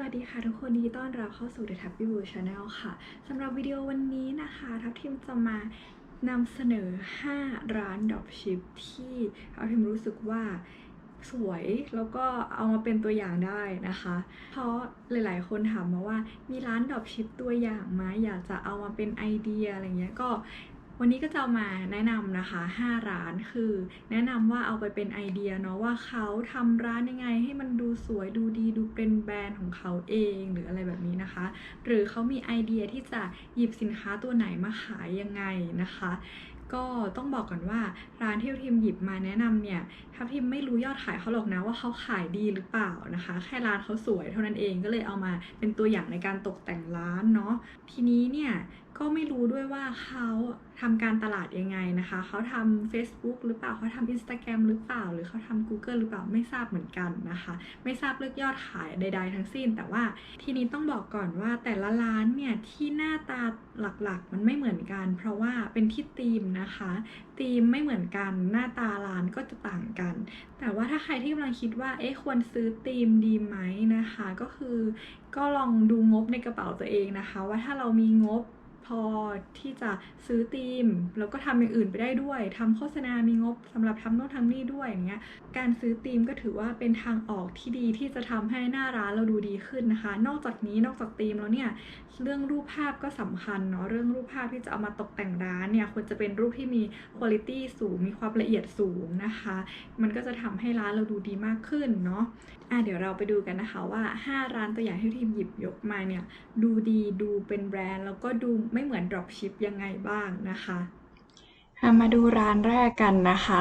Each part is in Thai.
สวัสดีค่ะทุกคนยินดีต้อนรับเข้าสู่ The Happy Blue Channel ค่ะสำหรับวิดีโอวันนี้นะคะ ทัพทิมจะมานำเสนอ 5 ร้านดรอปชิปที่ทัพทิมรู้สึกว่าสวยแล้วก็เอามาเป็นตัวอย่างได้นะคะ เพราะหลายๆ คนถามมาว่ามีร้านดรอปชิปตัวอย่างไหมอยากจะเอามาเป็นไอเดียอะไรเงี้ยก็ วันนี้ก็จะมาแนะนำนะคะ 5 ร้านคือ แนะนำว่าเอาไปเป็นไอเดียเนาะว่าเขาทำร้านยังไงให้มันดูสวยดูดีดูเป็นแบรนด์ของเขาเองหรืออะไรแบบนี้นะคะ หรือเขามีไอเดียที่จะหยิบสินค้าตัวไหนมาขายยังไงนะคะ ก็ต้องบอกก่อนว่าร้านที่ทีมหยิบมาแนะนำเนี่ยทัพทีมไม่รู้ยอดขายเขาหรอกนะว่าเขาขายดีหรือเปล่านะคะ แค่ร้านเขาสวยเท่านั้นเองก็เลยเอามาเป็นตัวอย่างในการตกแต่งร้านเนาะทีนี้เนี่ยก็ไม่รู้ด้วยว่าเขา ทำการตลาดยังไงนะคะ เขาทำ Facebook หรือเปล่า เขาทำ Instagram หรือเปล่า หรือเขาทำ Google หรือเปล่า ไม่ทราบเหมือนกันนะคะ ไม่ทราบเลือกยอดขายใด ๆ ทั้งสิ้น แต่ว่าทีนี้ต้องบอกก่อนว่าแต่ละร้านเนี่ยที่หน้าตาหลักๆ มันไม่เหมือนกัน เพราะว่าเป็นที่ธีมนะคะธีมไม่เหมือนกัน หน้าตาร้านก็จะต่างกัน แต่ว่าถ้าใครที่กำลังคิดว่า เอ๊ะ ควรซื้อธีมดีไหมนะคะ ก็คือ ก็ลองดูงบในกระเป๋าตัวเองนะคะ ว่าถ้าเรามีงบ พอที่จะซื้อธีม แล้วก็ทำอย่างอื่นไปได้ด้วยทำโฆษณามีงบสำหรับทำโน่นทำนี่ด้วยอย่างเงี้ยการซื้อธีมก็ถือว่าเป็นทางออกที่ดีที่จะทำให้หน้าร้านเราดูดีขึ้นนะคะ นอกจากนี้นอกจากธีมแล้วเนี่ยเรื่องรูปภาพก็สำคัญเนาะเรื่องรูปภาพที่จะเอามาตกแต่งร้านเนี่ยควรจะเป็นรูปที่มีคุณภาพสูงมีความละเอียดสูงนะคะ มันก็จะทำให้ร้านเราดูดีมากขึ้นเนาะอะเดี๋ยวเราไปดูกันนะคะว่า 5 ร้านตัวอย่างที่ทีมหยิบยกมาเนี่ยดูดีดูเป็นแบรนด์แล้วก็ดูไไม่เหมือน dropship ยังไงบ้างนะคะมาดูร้านแรกกันนะคะ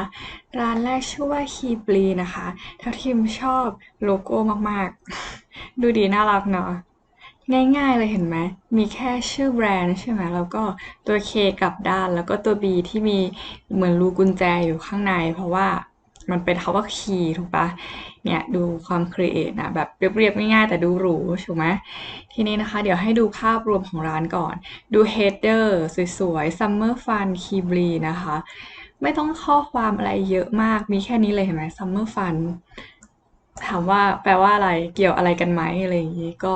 ร้านแรกชื่อว่าคีบลีนะคะถ้าทีมชอบโลโก้มากๆ ดูดีน่ารักเนาะง่ายๆเลยเห็นไหม มีแค่ชื่อแบรนด์ใช่ไหม แล้วก็ตัว K กลับด้าน แล้วก็ตัว B ที่มีเหมือนรูกุญแจอยู่ข้างใน เพราะว่า มันเป็นคาว่าคีย์ถูกปะเนี่ยดูความครีเอทนะแบบเรียบๆง่ายๆ แต่ดูหรูถูกไหมทีนี้นะคะ เดี๋ยวให้ดูภาพรวมของร้านก่อน ดูเฮดเดอร์สวยๆ Summer Fun k e y b l y นะคะ ไม่ต้องข้อความอะไรเยอะมากมีแค่นี้เลยเห็นไหม Summer Fun ถามว่าแปลว่าอะไรเกี่ยวอะไรกันไหมอะไรอย่างนี้ก็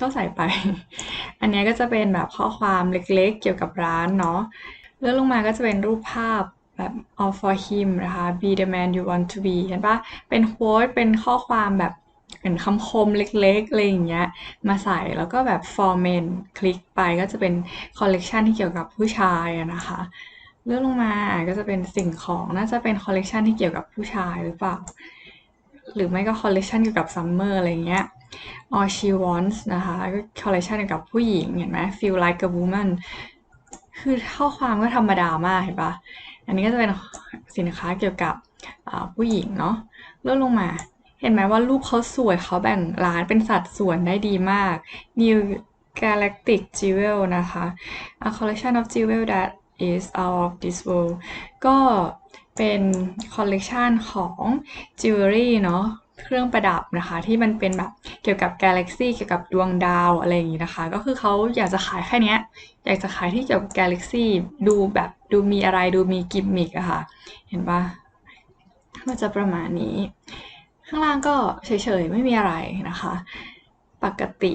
ก็ใส่ไป อันนี้ก็จะเป็นแบบข้อความเล็กๆ เกี่ยวกับร้านเนาะเลื่อนลงมาก็จะเป็นรูปภาพ แบบ all for him นะคะ be the man you want to be เห็นปะเป็นโค้ดเป็นข้อความแบบเป็นคำคมเล็กๆอะไรอย่างเงี้ย มาใส่แล้วก็แบบ for men คลิกไปก็จะเป็นคอลเลกชันที่เกี่ยวกับผู้ชายนะคะ เลื่อนลงมาก็จะเป็นสิ่งของน่าจะเป็นคอลเลกชันที่เกี่ยวกับผู้ชายหรือเปล่า หรือไม่ก็คอลเลกชันเกี่ยวกับซัมเมอร์อะไรเงี้ย all she wants นะคะก็คอลเลกชันเกี่ยวกับผู้หญิงเห็นไหม feel like a woman คือข้อความก็ธรรมดามากเห็นปะ อันนี้ก็จะเป็นสินค้าเกี่ยวกับผู้หญิงเนาะเลื่อนลงมา เห็นไหมว่ารูปเขาสวยเขาแบ่งร้านเป็นสัดส่วนได้ดีมาก New Galactic Jewel นะคะ A collection of jewel that is out of this world ก็เป็นคอลเลกชันของ jewelry เนาะ เครื่องประดับนะคะ ที่มันเป็นแบบเกี่ยวกับกาแล็กซี่เกี่ยวกับดวงดาวอะไรอย่างนี้นะคะ ก็คือเขาอยากจะขายแค่นี้อยากจะขายที่เกี่ยวกับกาแล็กซี่ดูแบบดูมีอะไรดูมีกิมมิกอะคะ่ะ เห็นปะก็จะประมาณนี้ ข้างล่างก็เฉยๆ ไม่มีอะไรนะคะ ปกติ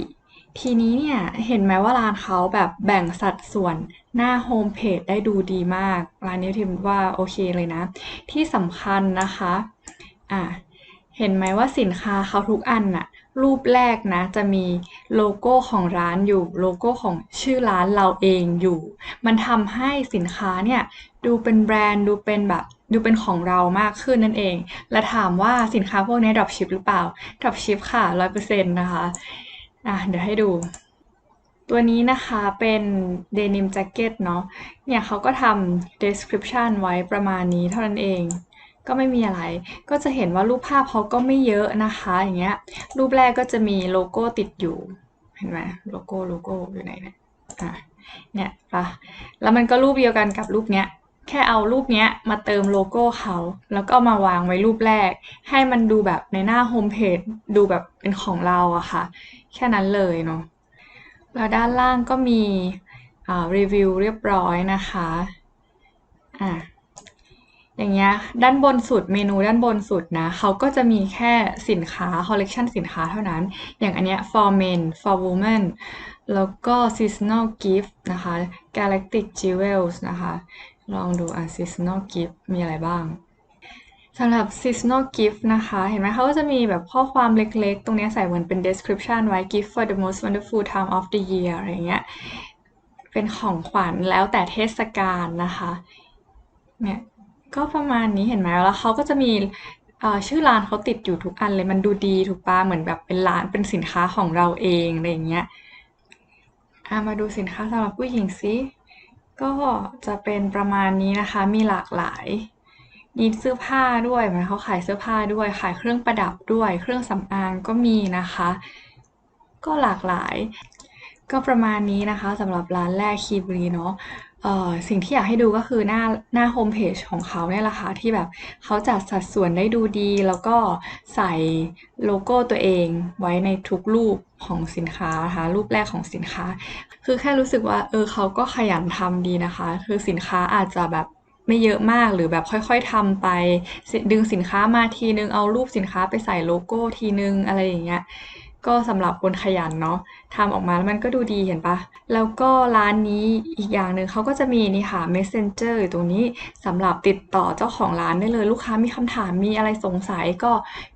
ทีนี้เนี่ยเห็นไหมว่าร้านเขาแบบแบ่งสัดส่วนหน้าโฮมเพจได้ดูดีมาก ร้านนี้ทิมว่าโอเคเลยนะ ที่สำคัญนะคะ อะ เห็นไหมว่าสินค้าเขาทุกอันน่ะ รูปแรกนะจะมีโลโก้ของร้านอยู่ โลโก้ของชื่อร้านเราเองอยู่ มันทำให้สินค้าเนี่ยดูเป็นแบรนด์ดูเป็นแบบดูเป็นของเรามากขึ้นนั่นเอง และถามว่าสินค้าพวกนี้ดรอปชิปหรือเปล่าดรอปชิปค่ะร้อยเปอร์เซ็นต์นะคะอะเดี๋ยวให้ดู ตัวนี้นะคะเป็นเดนิมแจ็คเก็ตเนาะเนี่ยเขาก็ทำ description ไว้ประมาณนี้เท่านั้นเอง ก็ไม่มีอะไร ก็จะเห็นว่ารูปภาพเขาก็ไม่เยอะนะคะ อย่างเงี้ย รูปแรกก็จะมีโลโก้ติดอยู่ เห็นไหมโลโก้โลโก้อยู่ไหนเนี่ยอะเนี่ยปะแล้วมันก็รูปเดียวกันกับรูปเนี้ย แค่เอารูปเนี้ยมาเติมโลโก้เขา แล้วก็มาวางไว้รูปแรก ให้มันดูแบบในหน้าโฮมเพจดูแบบเป็นของเราอะค่ะ แค่นั้นเลยเนาะ แล้วด้านล่างก็มีรีวิวเรียบร้อยนะคะ อะ อย่างเงี้ยด้านบนสุดเมนูด้านบนสุดนะเขาก็จะมีแค่สินค้าคอลเลกชันสินค้าเท่านั้น อย่างอันเนี้ย for men for women แล้วก็ seasonal gift นะคะ galactic jewels นะคะ ลองดูอะ seasonal gift มีอะไรบ้างสำหรับ seasonal gift นะคะ เห็นไหมเขาก็จะมีแบบข้อความเล็กๆ ตรงนี้ใส่เหมือนเป็น description ไว้ gift for the most wonderful time of the year อะไรเงี้ย เป็นของขวัญแล้วแต่เทศกาลนะคะ เนี่ย ก็ประมาณนี้เห็นไหม แล้วเขาก็จะมีชื่อร้านเขาติดอยู่ทุกอันเลย มันดูดีถูกปะเหมือนแบบเป็นร้านเป็นสินค้าของเราเองอะไรอย่างเงี้ยมาดูสินค้าสำหรับผู้หญิงซิก็จะเป็นประมาณนี้นะคะ มีหลากหลาย มีเสื้อผ้าด้วยมันเขาขายเสื้อผ้าด้วย ขายเครื่องประดับด้วย เครื่องสำอางก็มีนะคะ ก็หลากหลาย ก็ประมาณนี้นะคะสำหรับร้านแรกคีบรีเนาะสิ่งที่อยากให้ดูก็คือหน้าหน้าโฮมเพจของเขาเนี่ยแหละค่ะที่แบบเขาจัดสัดส่วนได้ดูดี แล้วก็ใส่โลโก้ตัวเองไว้ในทุกรูปของสินค้านะคะรูปแรกของสินค้า คือแค่รู้สึกว่าเออเขาก็ขยันทำดีนะคะ คือสินค้าอาจจะแบบไม่เยอะมากหรือแบบค่อยๆทำไป ดึงสินค้ามาทีนึงเอารูปสินค้าไปใส่โลโก้ทีนึงอะไรอย่างเงี้ย ก็สำหรับคนขยันเนาะทำออกมาแล้วมันก็ดูดีเห็นปะแล้วก็ร้านนี้อีกอย่างหนึ่งเขาก็จะมีนี่ค่ะ messenger อยู่ตรงนี้สำหรับติดต่อเจ้าของร้านได้เลย ลูกค้ามีคำถามมีอะไรสงสัยก็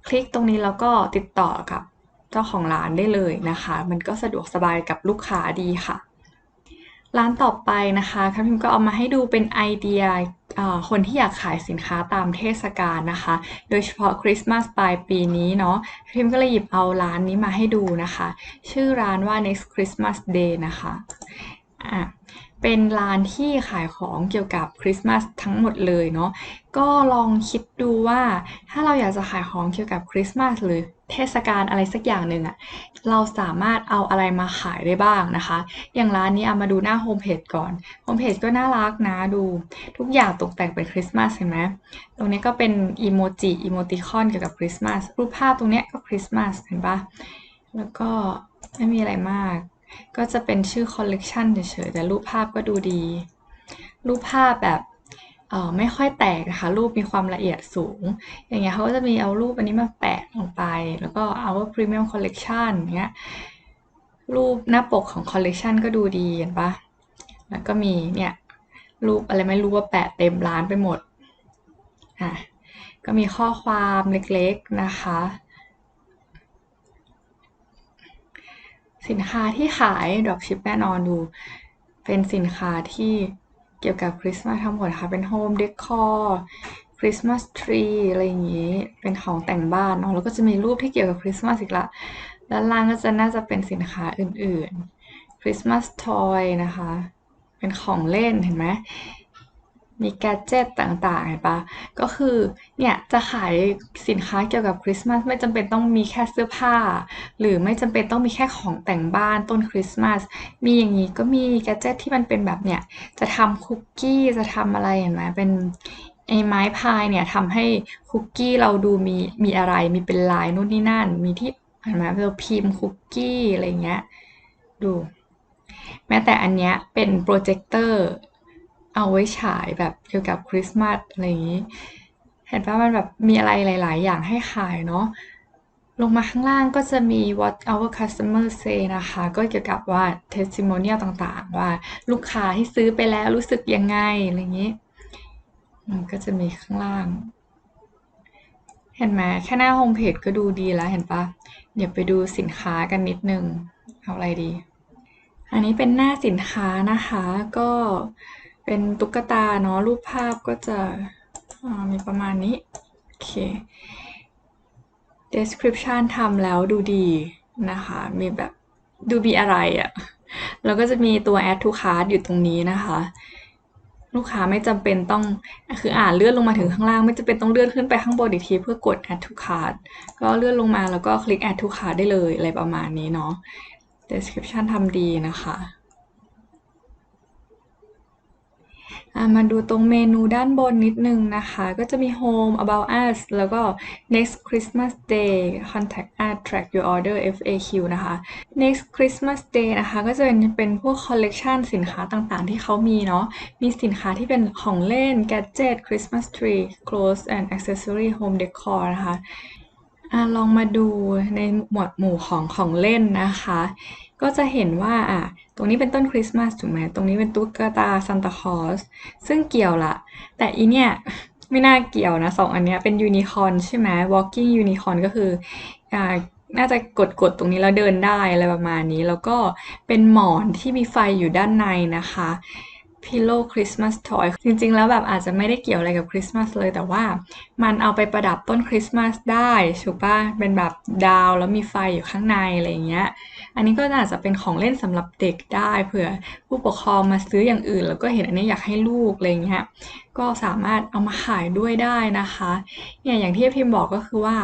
คลิกตรงนี้แล้วก็ติดต่อกับเจ้าของร้านได้เลยนะคะ มันก็สะดวกสบายกับลูกค้าดีค่ะ ร้านต่อไปนะคะคับพิมก็เอามาให้ดูเป็นไอเดียคนที่อยากขายสินค้าตามเทศกาลนะคะ โดยเฉพาะคริสต์มาสปลายปีนี้เนาะพิมก็เลยหยิบเอาร้านนี้มาให้ดูนะคะ ชื่อร้านว่า next Christmas day นะคะอะเป็นร้านที่ขายของเกี่ยวกับคริสต์มาสทั้งหมดเลยเนาะก็ลองคิดดูว่าถ้าเราอยากจะขายของเกี่ยวกับคริสต์มาสหรือ เทศกาลอะไรสักอย่างหนึ่งอะเราสามารถเอาอะไรมาขายได้บ้างนะคะ อย่างร้านนี้เอามาดูหน้าโฮมเพจก่อนโฮมเพจก็น่ารักนะดู ทุกอย่างตกแต่งเป็นคริสต์มาสเห็นไหมตรงนี้ก็เป็นอีโมจิอีโมติคอนเกี่ยวกับคริสต์มาสรูปภาพตรงนี้ก็คริสต์มาสเห็นปะแล้วก็ไม่มีอะไรมาก ก็จะเป็นชื่อคอลเลกชันเฉยๆแต่รูปภาพก็ดูดี รูปภาพแบบ ไม่ค่อยแตกนะคะรูปมีความละเอียดสูง อย่างเงี้ยเขาก็จะมีเอารูปอันนี้มาแปะลงไป แล้วก็เอาว่า premium collection เงี้ยรูปหน้าปกของคอลเลกชันก็ดูดีเห็นปะแล้วก็มีเนี่ยรูปอะไรไม่รู้ว่าแปะเต็มร้านไปหมดอะก็มีข้อความเล็กๆนะคะ สินค้าที่ขาย dropship แน่นอนดู เป็นสินค้าที่ เกี่ยวกับคริสต์มาสทั้งหมดค่ะ เป็นโฮมเดคอร์คริสต์มาสทรีอะไรอย่างนี้ เป็นของแต่งบ้านเนาะแล้วก็จะมีรูปที่เกี่ยวกับคริสต์มาสอีกละด้านล่างก็จะน่าจะเป็นสินค้าอื่นๆคริสต์มาสทอยนะคะ เป็นของเล่นเห็นไหม มีแกจิตต่างๆเห็นปะก็คือเนี่ยจะขายสินค้าเกี่ยวกับคริสต์มาสไม่จำเป็นต้องมีแค่เสื้อผ้า หรือไม่จำเป็นต้องมีแค่ของแต่งบ้านต้นคริสต์มาสมีอย่างนี้ก็มีแกจิตที่มันเป็นแบบเนี่ยจะทำคุกกี้จะทำอะไรเห็นไหมเป็นไอ้ไม้พายเนี่ยทำให้คุกกี้เราดูมีมีอะไรมีเป็นลายนู่นนี่นั่น มีที่เห็นไหมเราพิมพ์คุกกี้อะไรเงี้ยดู แม้แต่อันเนี้ยเป็นโปรเจคเตอร์ เอาไว้ฉายแบบเกี่ยวกับคริสต์มาสอะไรอย่างนี้ เห็นว่ามันแบบมีอะไรหลาย ๆ อย่างให้ขายเนาะลงมาข้างล่างก็จะมี what our customer say นะคะ ก็เกี่ยวกับว่า testimonial ต่างๆ ว่าลูกค้าที่ซื้อไปแล้วรู้สึกยังไง อะไรอย่างนี้ มันก็จะมีข้างล่าง เห็นไหมแค่หน้าโฮมเพจก็ดูดีแล้วเห็นปะเดี๋ยวไปดูสินค้ากันนิดนึง เอาอะไรดี อันนี้เป็นหน้าสินค้านะคะก็ เป็นตุ๊กตาเนาะรูปภาพก็จะมีประมาณนี้ โอเค description ทำแล้วดูดีนะคะ มีแบบดูมีอะไรอะ่ะ แล้วก็จะมีตัว add to cart อยู่ตรงนี้นะคะ ลูกค้าไม่จำเป็นต้อง คืออ่านเลื่อนลงมาถึงข้างล่าง ไม่จำเป็นต้องเลื่อนขึ้นไปข้างบนอีกทีเพื่อกด add to cart ก็เลื่อนลงมาแล้วก็คลิก add to cart ได้เลยอะไรประมาณนี้เนาะ description ทำดีนะคะ อะ มาดูตรงเมนูด้านบนนิดนึงนะคะ ก็จะมี Home About Us แล้วก็ Next Christmas Day Contact us Track Your Order FAQ นะคะ Next Christmas Day นะคะ ก็จะเป็นเป็นพวกคอลเลกชันสินค้าต่างๆ ที่เขามีเนาะ มีสินค้าที่เป็นของเล่น Gadget Christmas Tree Clothes and Accessory Home Decor นะคะอะลองมาดูในหมวดหมู่ของของเล่นนะคะ ก็จะเห็นว่าอะตรงนี้เป็นต้นคริสต์มาสถูกไหมตรงนี้เป็นตุ๊กตาซานตาคลอสซึ่งเกี่ยวละ แต่อีเนี่ยไม่น่าเกี่ยวนะสองอันเนี้ยเป็นยูนิคอร์นใช่ไหม walking unicorn ก็คืออ่าน่าจะกดกดตรงนี้แล้วเดินได้อะไรประมาณนี้ แล้วก็เป็นหมอนที่มีไฟอยู่ด้านในนะคะ พิโลคริสต์มาสทอยจริงๆ แล้วแบบอาจจะไม่ได้เกี่ยวอะไรกับคริสต์มาสเลย แต่ว่ามันเอาไปประดับต้นคริสต์มาสได้ถูกปะเป็นแบบดาวแล้วมีไฟอยู่ข้างในอะไรเงี้ย อันนี้ก็อาจจะเป็นของเล่นสำหรับเด็กได้เผื่อผู้ปกครองมาซื้ออย่างอื่น แล้วก็เห็นอันนี้อยากให้ลูกอะไรเงี้ยก็สามารถเอามาขายด้วยได้นะคะเนี่ยอย่างที่พิมพ์บอกก็คือว่า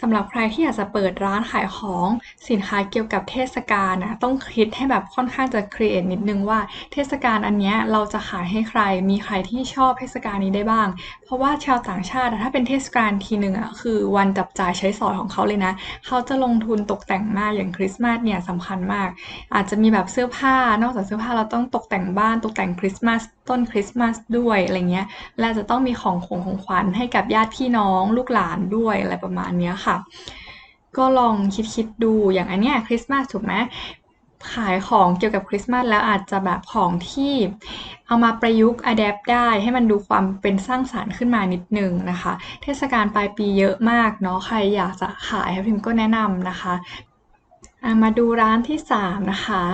สำหรับใครที่อยากจะเปิดร้านขายของสินค้าเกี่ยวกับเทศกาลนะต้องคิดให้แบบค่อนข้างจะครีเอทนิดนึงว่าเทศกาลอันเนี้ยเราจะขายให้ใครมีใครที่ชอบเทศกาลนี้ได้บ้าง เพราะว่าชาวต่างชาติถ้าเป็นเทศกาลทีหนึ่งอะคือวันจับจ่ายใช้สอยของเขาเลยนะ เขาจะลงทุนตกแต่งมากอย่างคริสต์มาสเนี่ยสำคัญมาก อาจจะมีแบบเสื้อผ้านอกจากเสื้อผ้าเราต้องตกแต่งบ้านตกแต่งคริสต์มาสต้นคริสต์มาสด้วยอะไรเงี้ยและจะต้องมีของของของขวัญให้กับญาติพี่น้องลูกหลานด้วยอะไรประมาณนี้ค่ะ ก็ลองคิดคิดดูอย่างอันเนี้ยคริสต์มาสถูกไหมขายของเกี่ยวกับคริสต์มาสแล้วอาจจะแบบของที่เอามาประยุกต์อัดแอปได้ให้มันดูความเป็นสร้างสารรค์ขึ้นมานิดนึงนะคะ เทศกาลปลายปีเยอะมากเนาะใครอยากจะขายพิมก็แนะนำนะคะ อะมาดูร้านที่ 3 นะคะ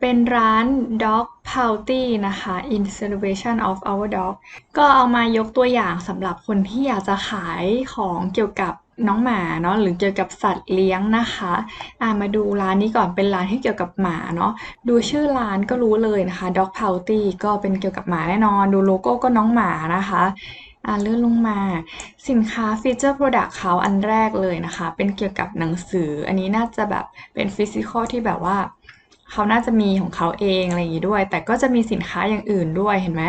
เป็นร้าน Dog Pouty นะคะ In Celebration of Our Dog ก็เอามายกตัวอย่างสำหรับคนที่อยากจะขายของเกี่ยวกับน้องหมาเนาะหรือเกี่ยวกับสัตว์เลี้ยงนะคะอะมาดูร้านนี้ก่อนเป็นร้านที่เกี่ยวกับหมาเนาะดูชื่อร้านก็รู้เลยนะคะ Dog Pouty ก็เป็นเกี่ยวกับหมาแน่นอน ดูโลโก้ก็น้องหมานะคะ อ่าเลื่อนลงมา สินค้าฟีเจอร์โปรดักต์เขาอันแรกเลยนะคะ เป็นเกี่ยวกับหนังสือ อันนี้น่าจะแบบเป็นฟิสิกอลที่แบบว่าเขาน่าจะมีของเขาเองอะไรอย่างนี้ด้วย แต่ก็จะมีสินค้าอย่างอื่นด้วยเห็นไหม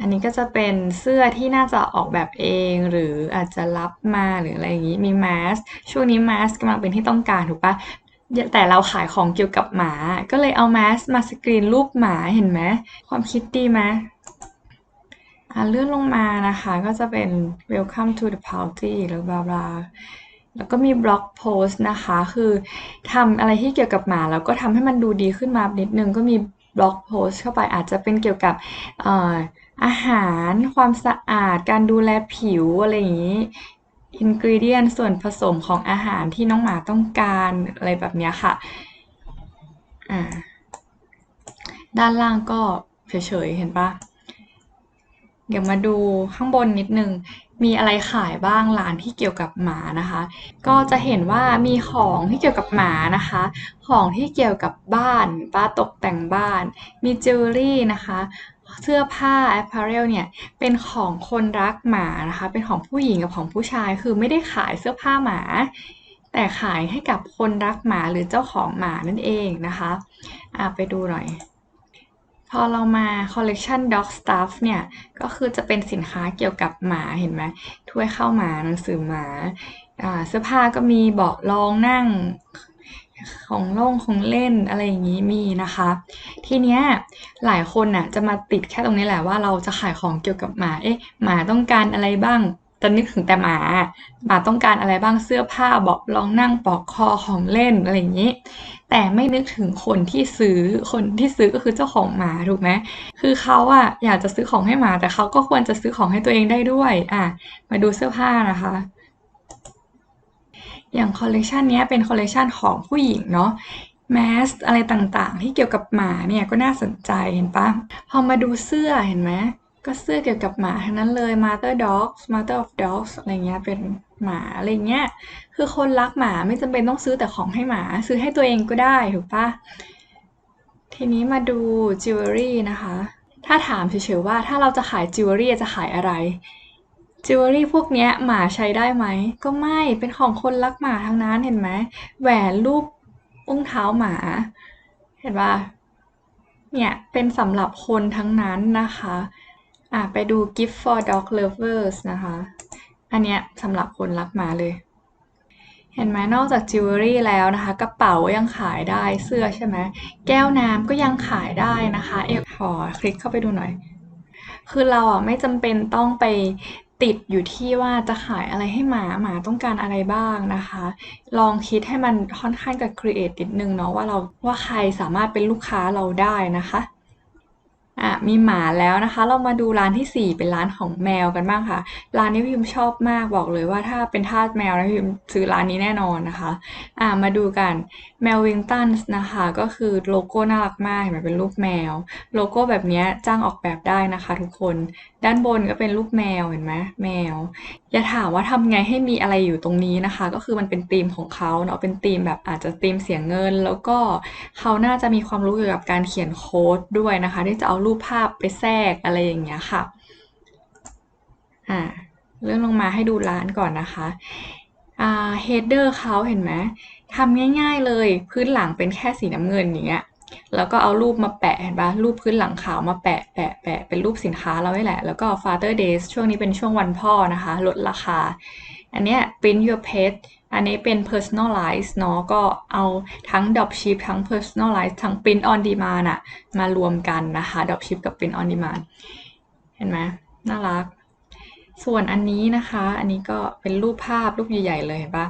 อันนี้ก็จะเป็นเสื้อที่น่าจะออกแบบเองหรืออาจจะรับมาหรืออะไรอย่างนี้มีแมสช่วงนี้แมสกำลังเป็นที่ต้องการถูกปะแต่เราขายของเกี่ยวกับหมา ก็เลยเอาแมสมาสกรีนรูปหมาเห็นไหมความคิดดีไหม อ่าเลื่อนลงมานะคะ ก็จะเป็น welcome to the party หรือบลาบลาแล้วก็มีบล็อกโพสต์นะคะ คือทำอะไรที่เกี่ยวกับหมา แล้วก็ทำให้มันดูดีขึ้นมานิดนึงก็มีบล็อกโพสต์เข้าไปอาจจะเป็นเกี่ยวกับออาหารความสะอาด การดูแลผิวอะไรอย่างนี้อินกรีเดียนส่วนผสมของอาหารที่น้องหมาต้องการอะไรแบบเนี้ยค่ะ ด้านล่างก็เฉยๆ เห็นปะ เดี๋ยวมาดูข้างบนนิดนึง มีอะไรขายบ้างร้านที่เกี่ยวกับหมานะคะ ก็จะเห็นว่ามีของที่เกี่ยวกับหมานะคะ ของที่เกี่ยวกับบ้านป้าตกแต่งบ้าน มีจิวเวลรี่นะคะเสื้อผ้า apparel เนี่ย เป็นของคนรักหมานะคะ เป็นของผู้หญิงกับของผู้ชาย คือไม่ได้ขายเสื้อผ้าหมา แต่ขายให้กับคนรักหมาหรือเจ้าของหมานั่นเองนะคะอะไปดูหน่อย พอเรามาคอลเลกชัน Dog Stuff เนี่ย ก็คือจะเป็นสินค้าเกี่ยวกับหมาเห็นไหมถ้วยข้าวหมาหนังสือหมาอ่าเสื้อผ้าก็มีเบาะรองนั่งของโล่งของเล่นอะไรอย่างนี้มีนะคะ ทีเนี้ยหลายคนน่ะจะมาติดแค่ตรงนี้แหละว่าเราจะขายของเกี่ยวกับหมา เอ๊ะหมาต้องการอะไรบ้าง จะนึกถึงแต่หมาหมาต้องการอะไรบ้างเสื้อผ้าเบาะรองนั่งปลอกคอของเล่นอะไรอย่างนี้ แต่ไม่นึกถึงคนที่ซื้อคนที่ซื้อก็คือเจ้าของหมาถูกไหมคือเขาอะอยากจะซื้อของให้หมา แต่เขาก็ควรจะซื้อของให้ตัวเองได้ด้วยอะมาดูเสื้อผ้านะคะอย่างคอลเลกชันนี้เป็นคอลเลกชันของผู้หญิงเนาะแมสอะไรต่างๆ ที่เกี่ยวกับหมาเนี่ยก็น่าสนใจเห็นปะพอมาดูเสื้อเห็นไหม ก็เสื้อเกี่ยวกับหมาทั้งนั้นเลย Mother Dogs Mother of Dogs อะไรเงี้ยเป็นหมาอะไรเงี้ย คือคนรักหมาไม่จำเป็นต้องซื้อแต่ของให้หมา ซื้อให้ตัวเองก็ได้ถูกปะทีนี้มาดูจิวเวลรี่นะคะ ถ้าถามเฉยๆว่าถ้าเราจะขายจิวเวลรี่จะขายอะไรจิวเวลรี่พวกเนี้ยหมาใช้ได้ไหม ก็ไม่เป็นของคนรักหมาทั้งนั้นเห็นไหมแหวนรูปอุ้งเท้าหมา เห็นปะเนี่ยเป็นสำหรับคนทั้งนั้นนะคะ อะไปดู gift for dog lovers นะคะ อันเนี้ยสำหรับคนรักหมาเลย เห็นไหมนอกจากจิวเวลรี่แล้วนะคะ กระเป๋ายังขายได้เสื้อใช่ไหมแก้วน้ำก็ยังขายได้นะคะ เอฟขอคลิกเข้าไปดูหน่อย คือเราอะไม่จำเป็นต้องไปติดอยู่ที่ว่าจะขายอะไรให้หมาหมาต้องการอะไรบ้างนะคะ ลองคิดให้มันค่อนข้างจะครีเอทนิดนึงเนาะว่าเราว่าใครสามารถเป็นลูกค้าเราได้นะคะ อะมีหมาแล้วนะคะ เรามาดูร้านที่4เป็นร้านของแมวกันบ้างค่ะ ร้านนี้พิมชอบมากบอกเลยว่าถ้าเป็นทาสแมวนะพิมซื้อร้านนี้แน่นอนนะคะ อะมาดูกันแมววิงตันนะคะ ก็คือโลโก้น่ารักมากเห็นไหมเป็นรูปแมว โลโก้แบบนี้จ้างออกแบบได้นะคะทุกคน ด้านบนก็เป็นรูปแมวเห็นไหมแมว อย่าถามว่าทำไงให้มีอะไรอยู่ตรงนี้นะคะ ก็คือมันเป็นธีมของเขาเนาะเป็นธีมแบบอาจจะธีมเสียเงิน แล้วก็เขาน่าจะมีความรู้เกี่ยวกับการเขียนโค้ดด้วยนะคะ ที่จะเอารูปภาพไปแทรกอะไรอย่างเงี้ยค่ะอ่าเลื่อนลงมาให้ดูร้านก่อนนะคะอ่าเฮดเดอร์เขาเห็นไหมทำง่าย ๆเลยพื้นหลังเป็นแค่สีน้ำเงินอย่างเงี้ย แล้วก็เอารูปมาแปะเห็นปะรูปพื้นหลังขาวมาแปะแปะแปะเป็นรูปสินค้าเราไว้แหละ แล้วก็ Father Days ช่วงนี้เป็นช่วงวันพ่อนะคะ ลดราคา อันเนี้ย print your Page อันนี้เป็น personalize เนาะก็เอาทั้ง dropship ทั้ง personalize ทั้ง print on demand อะมารวมกันนะคะ dropship กับ print on demand เห็นไหมน่ารัก ส่วนอันนี้นะคะ อันนี้ก็เป็นรูปภาพรูปใหญ่ ๆ เลยเห็นปะ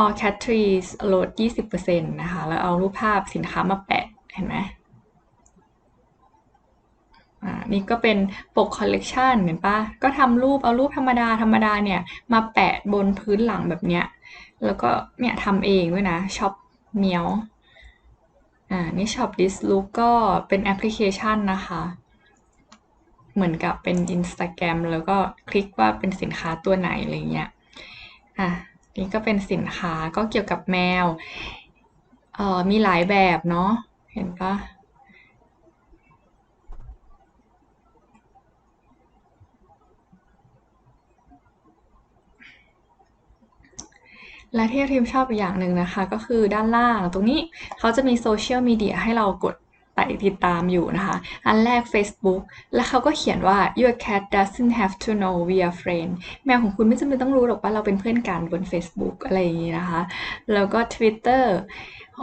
all cat trees ลด 20%นะคะ แล้วเอารูปภาพสินค้ามาแปะ เห็นไหมอ่านี่ก็เป็นปกคอลเลกชันเห็นปะก็ทำรูปเอารูปธรรมดาธรรมดาเนี่ยมาแปะบนพื้นหลังแบบเนี้ย แล้วก็เนี่ยทำเองด้วยนะช็อปเมียวอ่านี่ช็อปดิสลุกก็เป็นแอปพลิเคชันนะคะ เหมือนกับเป็น Instagram แล้วก็คลิกว่าเป็นสินค้าตัวไหนอะไรเงี้ยอะนี่ก็เป็นสินค้าก็เกี่ยวกับแมวเอ่อมีหลายแบบเนาะ ห็นปะและที่ทีมชอบอีกอย่างหนึ่งนะคะ ก็คือด้านล่างตรงนี้เขาจะมีโซเชียลมีเดียให้เรากดไปติดตามอยู่นะคะ อันแรก Facebook แล้วเขาก็เขียนว่า your cat doesn't have to know we are friends แมวของคุณไม่จำเป็นต้องรู้หรอกว่าเราเป็นเพื่อนกันบน Facebook อะไรอย่างนี้นะคะ แล้วก็ Twitter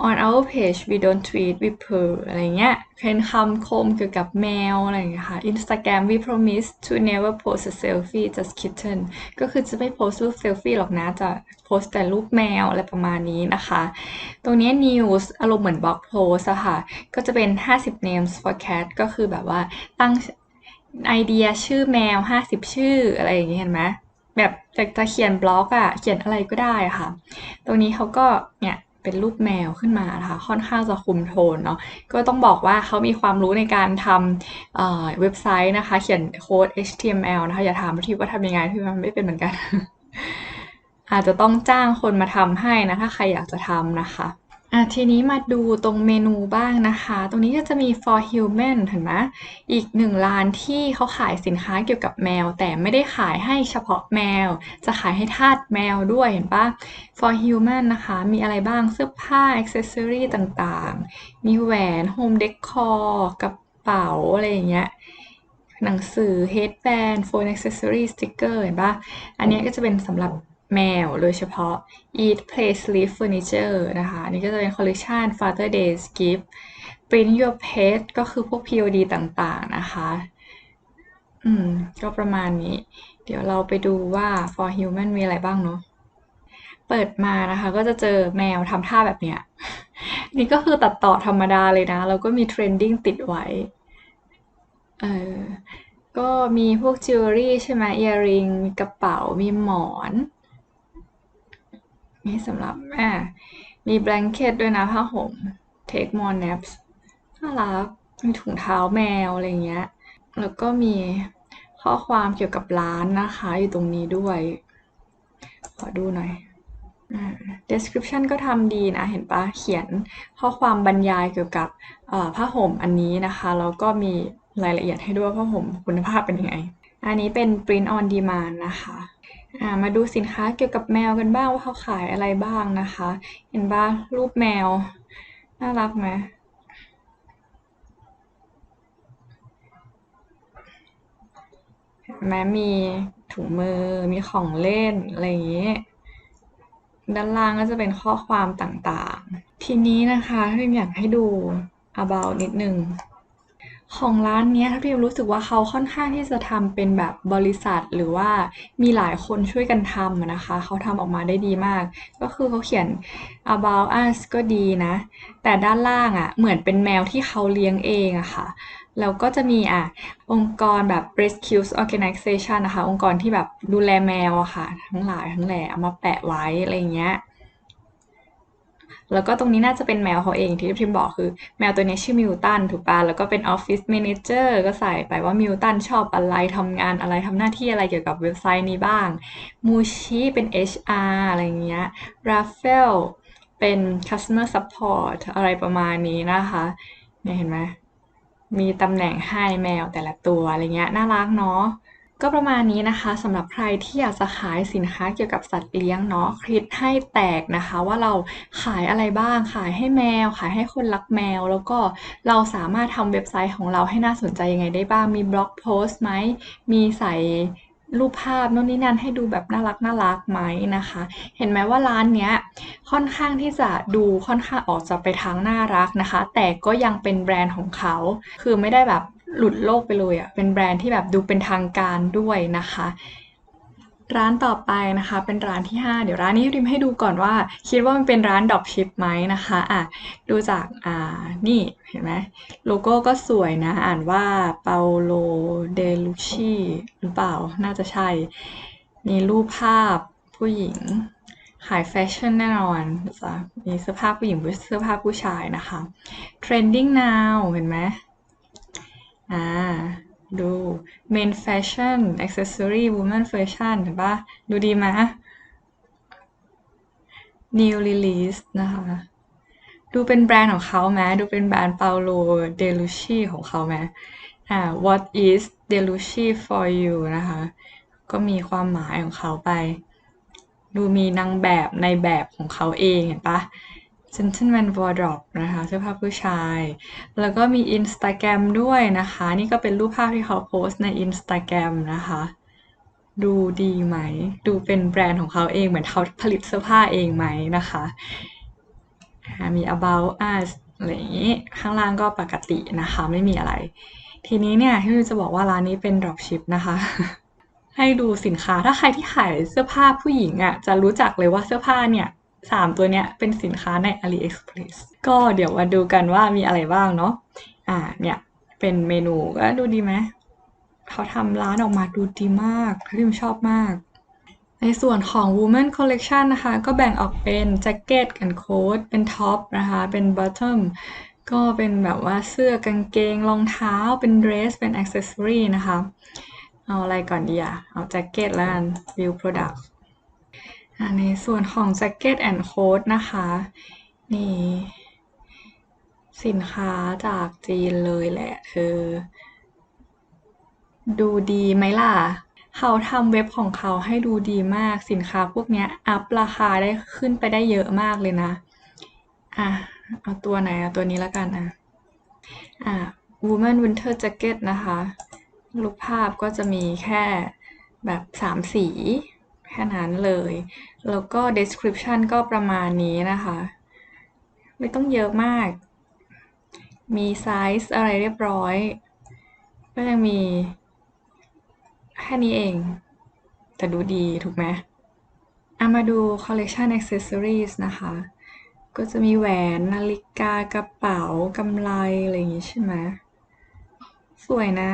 on our page we don't tweet we purr อะไรเงี้ยเป็นคำคมเกี่ยวกับแมวอะไรอย่างเงี้ยค่ะ Instagram we promise to never post a selfie just kitten ก็คือจะไม่โพสต์รูปเซลฟี่หรอกนะ จะโพสต์แต่รูปแมวอะไรประมาณนี้นะคะ ตรงนี้ news อารมณ์เหมือนบล็อกโพสอะค่ะ ก็จะเป็น 50 names for cat ก็คือแบบว่าตั้งไอเดียชื่อแมว 50 ชื่ออะไรอย่างเงี้ยเห็นไหมแบบจะจะเขียนบล็อกอะเขียนอะไรก็ได้ค่ะ ตรงนี้เขาก็เนี่ย เป็นรูปแมวขึ้นมานะคะค่อนข้างจะคุมโทนเนาะก็ต้องบอกว่าเขามีความรู้ในการทำเว็บไซต์นะคะ เขียนโค้ด HTML นะคะอย่าถามทีว่าทำยังไงที่มันไม่เป็นเหมือนกัน อาจจะต้องจ้างคนมาทำให้นะถ้าใครอยากจะทำนะคะ อะทีนี้มาดูตรงเมนูบ้างนะคะ ตรงนี้ก็จะมี for human เห็นไหมอีกหนึ่งร้านที่เขาขายสินค้าเกี่ยวกับแมว แต่ไม่ได้ขายให้เฉพาะแมว จะขายให้ทาสแมวด้วยเห็นปะ for human นะคะ มีอะไรบ้างเสื้อผ้า accessory ต่างๆ มีแหวน home decor กระเป๋า อะไรอย่างเงี้ยหนังสือ headband phone accessory sticker เห็นปะอันนี้ก็จะเป็นสำหรับ แมวโดยเฉพาะ Eat Play Sleep Furniture นะคะนนี้ก็จะเป็นคอลเลกชัน Father Days Gift Print Your Pet ก็คือพวก POD ต่างๆนะคะ อืม ก็ประมาณนี้ เดี๋ยวเราไปดูว่า For Human มีอะไรบ้างเนาะเปิดมานะคะ ก็จะเจอแมวทำท่าแบบเนี้ย นี่ก็คือตัดต่อธรรมดาเลยนะ แล้วก็มี trending ติดไว้ เออก็มีพวกจิวเวลรี่ใช่ไหม earring มีกระเป๋ามีหมอน นี่สำหรับอ่ามีแบงเก็ตด้วยนะผ้าห่ม take more naps น่ารักมีถุงเท้าแมว อะไรเงี้ย แล้วก็มีข้อความเกี่ยวกับร้านนะคะ อยู่ตรงนี้ด้วย ขอดูหน่อย description ก็ทำดีนะ เห็นปะเขียนข้อความบรรยายเกี่ยวกับผ้าห่มอันนี้นะคะ แล้วก็มีรายละเอียดให้ด้วยผ้าห่มคุณภาพเป็นยังไง อันนี้เป็น print on demand นะคะ อ่ามาดูสินค้าเกี่ยวกับแมวกันบ้างว่าเขาขายอะไรบ้างนะคะ เห็นบ้างรูปแมว น่ารักไหมแม้มีถุงมือมีของเล่น อะไรอย่างนี้ ด้านล่างก็จะเป็นข้อความต่างๆ ทีนี้นะคะถ้าพิมอยากให้ดู about นิดนึง ของร้านเนี้ยถ้าพิมรู้สึกว่าเขาค่อนข้างที่จะทำเป็นแบบบริษัท หรือว่ามีหลายคนช่วยกันทำอะนะคะ เขาทำออกมาได้ดีมาก ก็คือเขาเขียน about us ก็ดีนะ แต่ด้านล่างอะเหมือนเป็นแมวที่เขาเลี้ยงเองอะค่ะแล้วก็จะมีอะองค์กรแบบ Rescue Organization นะคะ องค์กรที่แบบดูแลแมวอะค่ะ ทั้งหลายทั้งแหล่เอามาแปะไว้อะไรเงี้ย แล้วก็ตรงนี้น่าจะเป็นแมวเขาเองที่พิมบอกคือ แมวตัวนี้ชื่อมิวตันถูกปะแล้วก็เป็นออฟฟิศแมนเจอร์ก็ใส่ไปว่ามิวตันชอบอะไรทำงานอะไรทำหน้าที่อะไรเกี่ยวกับเว็บไซต์นี้บ้างมูชิเป็น HR อะไรอย่างเงี้ยราเฟลเป็น customer support อะไรประมาณนี้นะคะเนี่ยเห็นไหมมีตำแหน่งให้แมวแต่ละตัวอะไรเงี้ยน่ารักเนาะ ก็ประมาณนี้นะคะสำหรับใครที่อยากจะขายสินค้าเกี่ยวกับสัตว์เลี้ยงเนาะคิดให้แตกนะคะว่าเราขายอะไรบ้าง ขายให้แมว ขายให้คนรักแมว แล้วก็เราสามารถทำเว็บไซต์ของเราให้น่าสนใจยังไงได้บ้าง มีบล็อกโพสต์ไหมมีใส่รูปภาพโน่นนี่นั่นให้ดูแบบน่ารักน่ารักไหมนะคะ เห็นไหมว่าร้านเนี้ยค่อนข้างที่จะดูค่อนข้างออกจะไปทางน่ารักนะคะ แต่ก็ยังเป็นแบรนด์ของเขา คือไม่ได้แบบ หลุดโลกไปเลยอะ่ะเป็นแบรนด์ที่แบบดูเป็นทางการด้วยนะคะ ร้านต่อไปนะคะ เป็นร้านที่ 5 เดี๋ยวร้านนี้ริมให้ดูก่อนว่า คิดว่ามันเป็นร้านดรอปชิปไหมนะคะอะดูจากอ่านี่เห็นไหมโลโก้ก็สวยนะ อ่านว่าเปาโลเดลูชีหรือเปล่าน่าจะใช่มีรูปภาพผู้หญิงขายแฟชั่นแน่นอนจะมีเสื้อผ้าผู้หญิงเสื้อผ้าผู้ชายนะคะ trending now เห็นไหม อ่า ดู men fashion accessory woman fashion เห็นปะดูดีไหม new release นะคะ ดูเป็นแบรนด์ของเขาไหมดูเป็นแบรนด์ Paolo Delucci ของเขาไหมอ่า what is Delucci for you นะคะ ก็มีความหมายของเขาไป ดูมีนางแบบในแบบของเขาเองเห็นปะ Gentleman Wardrobe นะคะเสื้อผ้าผู้ชาย แล้วก็มี Instagram ด้วยนะคะ นี่ก็เป็นรูปภาพที่เขาโพสต์ใน Instagram นะคะ ดูดีไหม ดูเป็นแบรนด์ของเขาเองเหมือนเขาผลิตเสื้อผ้าเองไหมนะคะมี about us อะไรอย่างนี้ ข้างล่างก็ปกตินะคะ ไม่มีอะไร ทีนี้เนี่ยที่จะบอกว่าร้านนี้เป็น dropship นะคะให้ดูสินค้าถ้าใครที่ขายเสื้อผ้าผู้หญิงอะ่ะจะรู้จักเลยว่าเสื้อผ้าเนี่ย สามตัวเนี้ยเป็นสินค้าใน AliExpress ก็เดี๋ยวมาดูกันว่ามีอะไรบ้างเนาะอ่าเนี่ยเป็นเมนูก็ดูดีไหมเขาทำร้านออกมาดูดีมากที่มชอบมาก ในส่วนของ Woman Collection นะคะ ก็แบ่งออกเป็นแจ็คเก็ตกันโค้ทเป็นท็อปนะคะ เป็น bottom ก็เป็นแบบว่าเสื้อกางเกงรองเท้าเป็นเดรส เป็นอ c เซสซอรีนะคะ เอาอะไรก่อนดีอะเอาแจ็คเก็ตแล้วกัน View Product ในส่วนของ Jacket and Coat นะคะ นี่ สินค้าจากจีนเลยแหละเธอ ดูดีไหมล่ะ เขาทำเว็บของเขาให้ดูดีมากสินค้าพวกนี้อัพราคาได้ขึ้นไปได้เยอะมากเลยนะ อะ เอาตัวไหนเอาตัวนี้แล้วกันอะ อะ Woman Winter Jacket นะคะ รูปภาพก็จะมีแค่แบบสามสี ค่นั้นเลย แล้วก็ description ก็ประมาณนี้นะคะ ไม่ต้องเยอะมาก มีไซส์อะไรเรียบร้อย ก็ยังมี แค่นี้เอง แต่ดูดีถูกไหมเอามาดู collection accessories นะคะ ก็จะมีแหวน นาฬิกา กระเป๋า กำไล อะไรอย่างงี้ใช่ไหม สวยนะ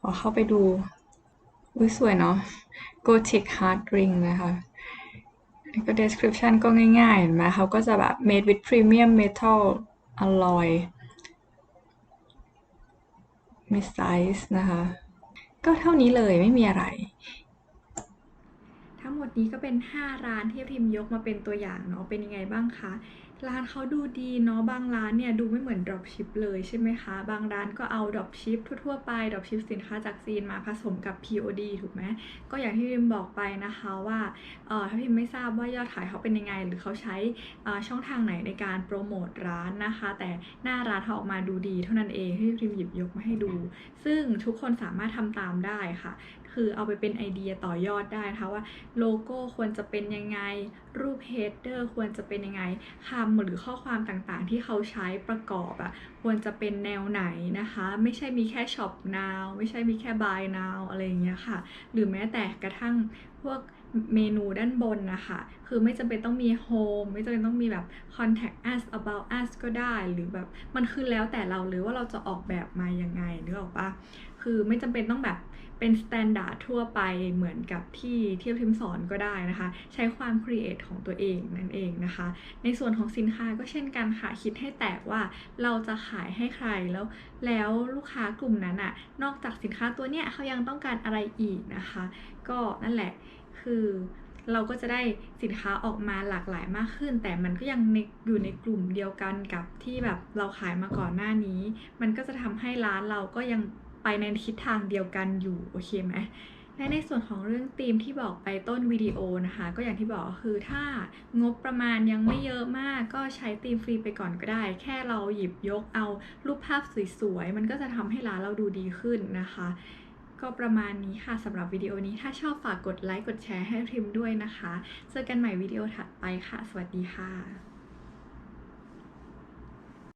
ขอเข้าไปดู อุ้ยสวยเนาะ Gothic Heart Ring นะคะก็ description ก็ง่ายๆเห็นไหมเขาก็จะแบบ made with premium metal alloy มี size นะคะ ก็เท่านี้เลยไม่มีอะไร ทั้งหมดนี้ก็เป็น 5 ร้านที่พิมพ์ยกมาเป็นตัวอย่างเนาะเป็นยังไงบ้างคะ ร้านเขาดูดีเนาะบางร้านเนี่ยดูไม่เหมือน dropship เลยใช่ไหมคะ บางร้านก็เอา dropship ทั่วๆไป dropship สินค้าจากจีนมาผสมกับ POD ถูกไหมก็อย่างที่พิมบอกไปนะคะว่าเออถ้าพิมไม่ทราบว่ายอดขายเขาเป็นยังไง หรือเขาใช้ช่องทางไหนในการโปรโมทร้านนะคะ แต่หน้าร้านเขาออกมาดูดีเท่านั้นเองที่พิมหยิบยกมาให้ดู ซึ่งทุกคนสามารถทำตามได้ค่ะ คือเอาไปเป็นไอเดียต่อยอดได้นะคะว่าโลโก้ควรจะเป็นยังไง รูปเฮดเดอร์ควรจะเป็นยังไงคำหรือข้อความต่างๆ ที่เขาใช้ประกอบอะควรจะเป็นแนวไหนนะคะ ไม่ใช่มีแค่ shop now ไม่ใช่มีแค่ buy now อะไรอย่างเงี้ยค่ะ หรือแม้แต่กระทั่งพวกเมนูด้านบนนะคะ คือไม่จำเป็นต้องมี home ไม่จำเป็นต้องมีแบบ contact us about us ก็ได้ หรือแบบมันคือแล้วแต่เราเลยว่าเราจะออกแบบมายังไงนึกออกปะคือไม่จำเป็นต้องแบบ เป็นสแตนดาร์ดทั่วไปเหมือนกับที่เทียบทิมสอนก็ได้นะคะ ใช้ความครีเอทของตัวเองนั่นเองนะคะ ในส่วนของสินค้าก็เช่นกันค่ะ คิดให้แตกว่าเราจะขายให้ใครแล้ว แล้วลูกค้ากลุ่มนั้นอะนอกจากสินค้าตัวเนี้ยเขายังต้องการอะไรอีกนะคะ ก็นั่นแหละคือเราก็จะได้สินค้าออกมาหลากหลายมากขึ้น แต่มันก็ยังอยู่ในกลุ่มเดียวกันกับที่แบบเราขายมาก่อนหน้านี้ มันก็จะทำให้ร้านเราก็ยัง ไปในทิศทางเดียวกันอยู่โอเคไหมและในส่วนของเรื่องธีมที่บอกไปต้นวิดีโอนะคะ ก็อย่างที่บอกคือถ้างบประมาณยังไม่เยอะมากก็ใช้ธีมฟรีไปก่อนก็ได้ แค่เราหยิบยกเอารูปภาพสวยๆ มันก็จะทำให้ร้านเราดูดีขึ้นนะคะ ก็ประมาณนี้ค่ะสำหรับวิดีโอนี้ถ้าชอบฝากกดไลค์กดแชร์ให้พิมพ์ด้วยนะคะ เจอกันใหม่วิดีโอถัดไปค่ะ สวัสดีค่ะ